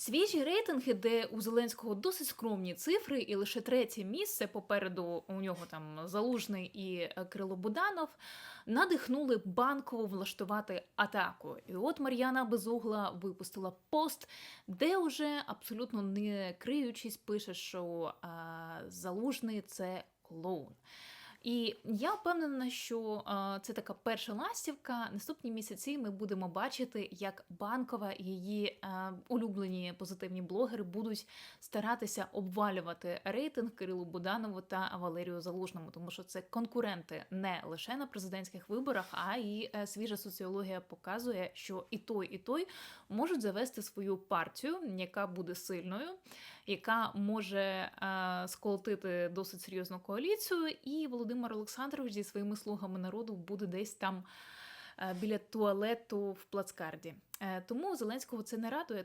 Свіжі рейтинги, де у Зеленського досить скромні цифри, і лише третє місце попереду у нього там Залужний і е, Кирило Буданов, надихнули банкову влаштувати атаку. І от Мар'яна Безугла випустила пост, де уже абсолютно не криючись, пише, що е, Залужний це клоун. І я впевнена, що це така перша ластівка. Наступні місяці ми будемо бачити, як банкова і її улюблені позитивні блогери будуть старатися обвалювати рейтинг Кирилу Буданову та Валерію Залужному, тому що це конкуренти не лише на президентських виборах, а й е, свіжа соціологія показує, що і той, і той можуть завести свою партію, яка буде сильною, яка може е, сколотити досить серйозну коаліцію, і Володимир Олександрович зі своїми слугами народу буде десь там е, біля туалету в плацкарді. Е, Тому Зеленського це не радує,